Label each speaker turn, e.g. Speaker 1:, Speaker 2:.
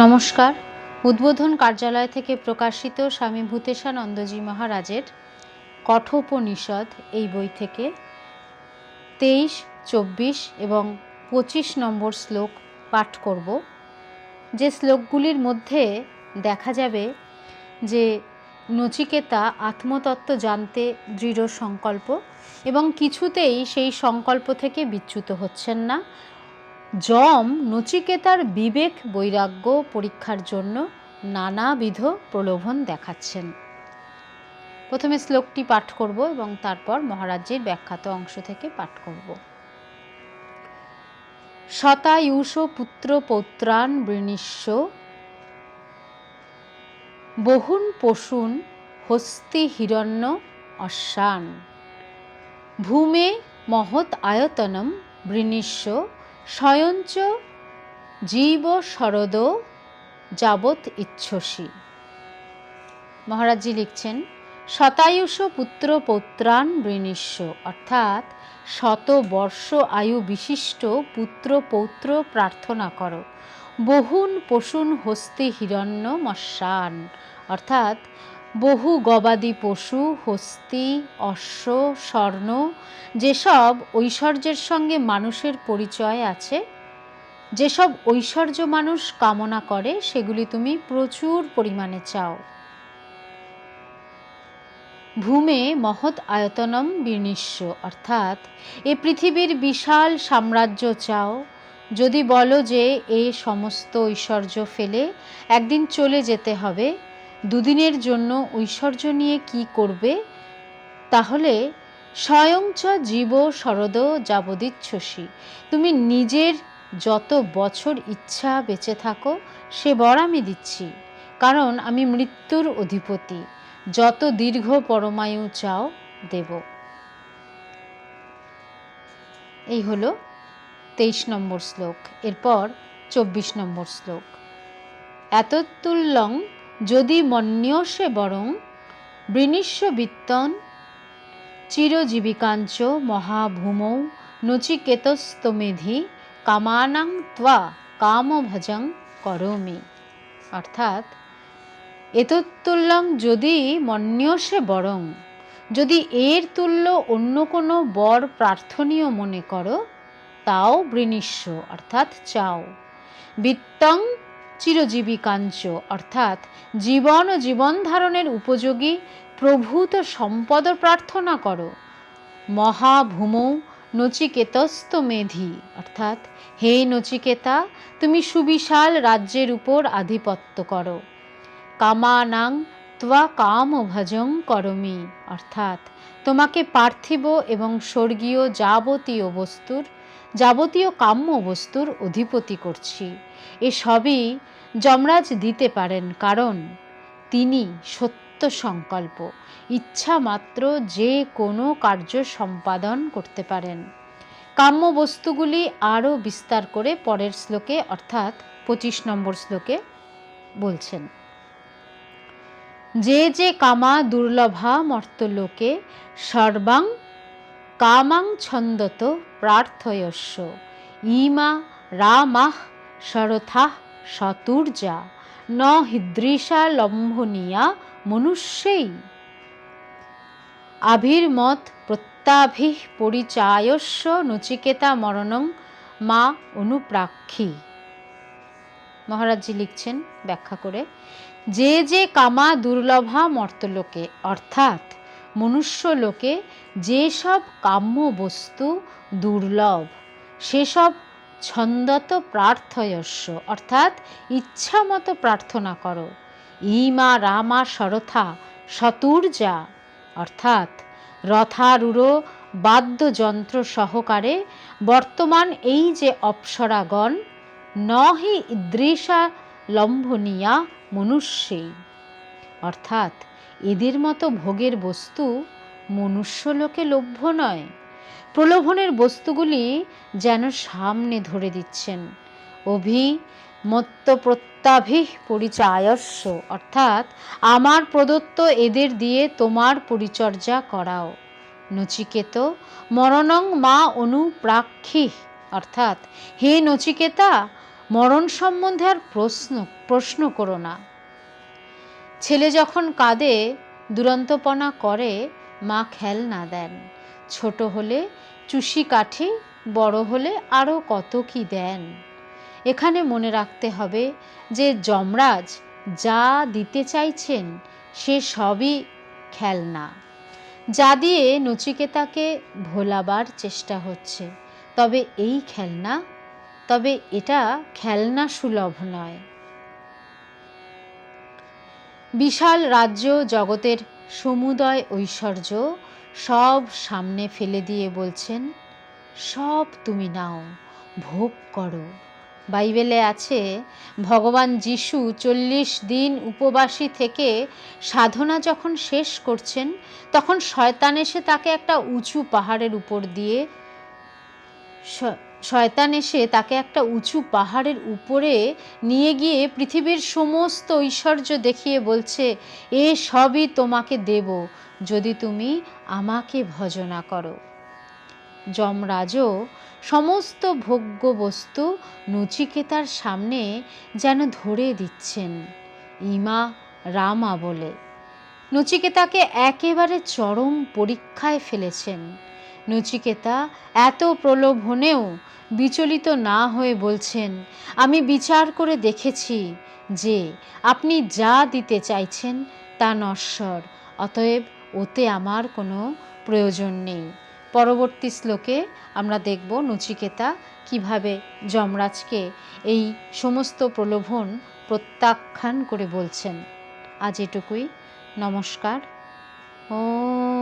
Speaker 1: নমস্কার। উদ্বোধন কার্যালয় থেকে প্রকাশিত স্বামী ভূতেশানন্দজি মহারাজের কঠোপনিষদ এই বই থেকে। তেইশ, চব্বিশ এবং পঁচিশ নম্বর শ্লোক পাঠ করব। যে শ্লোকগুলির মধ্যে দেখা যাবে যে নচিকেতা আত্মতত্ত্ব জানতে দৃঢ় সংকল্প এবং কিছুতেই সেই সংকল্প থেকে বিচ্যুত হচ্ছেন না। যম নচিকেতার বিবেক বৈরাগ্য পরীক্ষার জন্য নানাবিধ প্রলোভন দেখাচ্ছেন। প্রথমে শ্লোকটি পাঠ করব এবং তারপর মহারাজ্যের ব্যাখ্যাত অংশ থেকে পাঠ করব। শতায়ুষ পুত্র পৌত্রাণ বৃণীষ্য, বহুন পশুন হস্তি হিরণ্য অশ্বান, ভূমে মহৎ আয়তনম বৃণীষ্য স্বয়ঞ্চ জীব শরদ যাবৎ ইচ্ছসী। মহারাজজি লিখছেন, শতায়ুষ পুত্র পৌত্রান বৃণীষ্য অর্থাৎ শত বর্ষ আয়ু বিশিষ্ট পুত্র পৌত্র প্রার্থনা করো। বহুন পশুন হস্তি হিরণ্য মশ্বান অর্থাৎ বহু গবাদি পশু, হস্তি, অশ্ব, স্বর্ণ, যেসব ঐশ্বর্যের সঙ্গে মানুষের পরিচয় আছে, যেসব ঐশ্বর্য মানুষ কামনা করে, সেগুলি তুমি প্রচুর পরিমাণে চাও। ভূমে মহৎ আয়তনম বিনিশ্য অর্থাৎ এ পৃথিবীর বিশাল সাম্রাজ্য চাও। যদি বলো যে এ সমস্ত ঐশ্বর্য ফেলে একদিন চলে যেতে হবে দুদিনের জন্য ঐশ্বর্য নিয়ে কি করবে? তাহলে স্বয়ংচ জীব শরদ যাবদিচ্ছসী তুমি নিজের যত বছর ইচ্ছা বেঁচে থাকো, সে বর আমি দিচ্ছি। কারণ আমি মৃত্যুর অধিপতি। যত দীর্ঘ পরমায়ু চাও, দেব। এই হলো তেইশ নম্বর শ্লোক। এরপর চব্বিশ নম্বর শ্লোক। এততুল্যং যদি মন্যসে বরং বৃণীষ্য বিত্তন, চিরজীবিকাঞ্চ মহাভূমৌ নচিকেতস্তমেধি কামানাং ত্বা কামভজং করমি অর্থাৎ এততুল্যং যদি মন্যসে বরং, যদি এর তুল্য অন্য কোনো বর প্রার্থনীয় মনে করো, তাও বৃণীষ্য, অর্থাৎ চাও। বিত্তং চিরজীবিকাঞ্চ অর্থাৎ জীবন ও জীবন ধারণের উপযোগী প্রভূত সম্পদ প্রার্থনা করো। মহাভূমৌ নচিকেতস্ত মেধি, অর্থাৎ হে নচিকেতা, তুমি সুবিশাল রাজ্যের উপর আধিপত্য করো। কামানাং ত্বা কাম ভজং করমি, অর্থাৎ তোমাকে পার্থিব এবং স্বর্গীয় যাবতীয় বস্তুর যাবতীয় কাম্য বস্তুর অধিপতি করছি। এসবই যমরাজ দিতে পারেন, কারণ তিনি সত্য সংকল্প। ইচ্ছা মাত্র যে কোনো কার্য সম্পাদন করতে পারেন। কাম্য বস্তুগুলি আরও বিস্তার করে পরের শ্লোকে, অর্থাৎ পঁচিশ নম্বর শ্লোকে বলছেন। যে যে কামা দুর্লভা মর্তলোকে সর্বাং কামাং ছন্দত প্রার্থয়স্য। ইমা রামাহ শরথা শতুর্যা। ন হৃদৃশা লম্ভনীয়া মনুষ্যেই। আভির্মত প্রত্যাভিহ পরিচায়স্য নচিকেতা মরণং মা অনুপ্রাক্ষী। মহারাজজি লিখছেন ব্যাখ্যা করে, যে যে কামা দুর্লভা মর্তলোকে, অর্থাৎ মনুষ্য লোকে যেসব কাম্য বস্তু দুর্লভ, সেসব ছন্দত প্রার্থয়স্য, অর্থাৎ ইচ্ছা মতো প্রার্থনা করো। ইমা রামা শরথা শতুর্যা, অর্থাৎ রথারূঢ় বাদ্যযন্ত্র সহকারে বর্তমান এই যে অপ্সরাগণ, নহি দৃশা লম্ভনীয়া মনুষ্যেই। অর্থাৎ এদের মতো ভোগের বস্তু মনুষ্যলোকে লভ্য নয়। প্রলোভনের বস্তুগুলি যেন সামনে ধরে দিচ্ছেন। অভি মত্ত পরিচায়স্য, অর্থাৎ আমার প্রদত্ত এদের দিয়ে তোমার পরিচর্যা করাও। নচিকেত, মরণং মা অনুপ্রাক্ষী, অর্থাৎ হে নচিকেতা, মরণ সম্বন্ধে আর প্রশ্ন প্রশ্ন করো না। ছেলে যখন কাঁদে, দুরন্তপনা করে, মা খেল না দেন। ছোট হলে চুষি কাঠি, বড় হলে আরও কত কি দেন। এখানে মনে রাখতে হবে যে যমরাজ যা দিতে চাইছেন, সে সবই খেলনা। যা দিয়ে নচিকেতাকে ভোলাবার চেষ্টা হচ্ছে। তবে এই খেলনা, তবে এটা খেলনা সুলভ নয়। বিশাল রাজ্য জগতের সমুদয় ঐশ্বর্য সব সামনে ফেলে দিয়ে বলছেন, সব তুমি নাও, ভোগ করো। বাইবেলে আছে, ভগবান যিশু চল্লিশ দিন উপবাসী থেকে সাধনা যখন শেষ করছেন, তখন শয়তান এসে তাকে একটা উঁচু পাহাড়ের উপর দিয়ে শয়তান এসে তাকে একটা উঁচু পাহাড়ের উপরে নিয়ে গিয়ে পৃথিবীর সমস্ত ঐশ্বর্য দেখিয়ে বলছে, এ সবই তোমাকে দেব যদি তুমি আমাকে ভজনা করো। যমরাজও সমস্ত ভোগ্য বস্তু নচিকেতার সামনে যেন ধরে দিচ্ছেন, ইমা রামা বলে। নচিকেতাকে একেবারে চরম পরীক্ষায় ফেলেছেন। নচিকেতা, এত প্রলোভনেও বিচলিত না হয়ে বলছেন, আমি বিচার করে দেখেছি যে আপনি যা দিতে চাইছেন তা নশ্বর, অতএব ওতে আমার কোনো প্রয়োজন নেই। পরবর্তী শ্লোকে আমরা দেখব নচিকেতা কীভাবে যমরাজকে এই সমস্ত প্রলোভন প্রত্যাখ্যান করে বলছেন। আজ এটুকুই। নমস্কার। ওম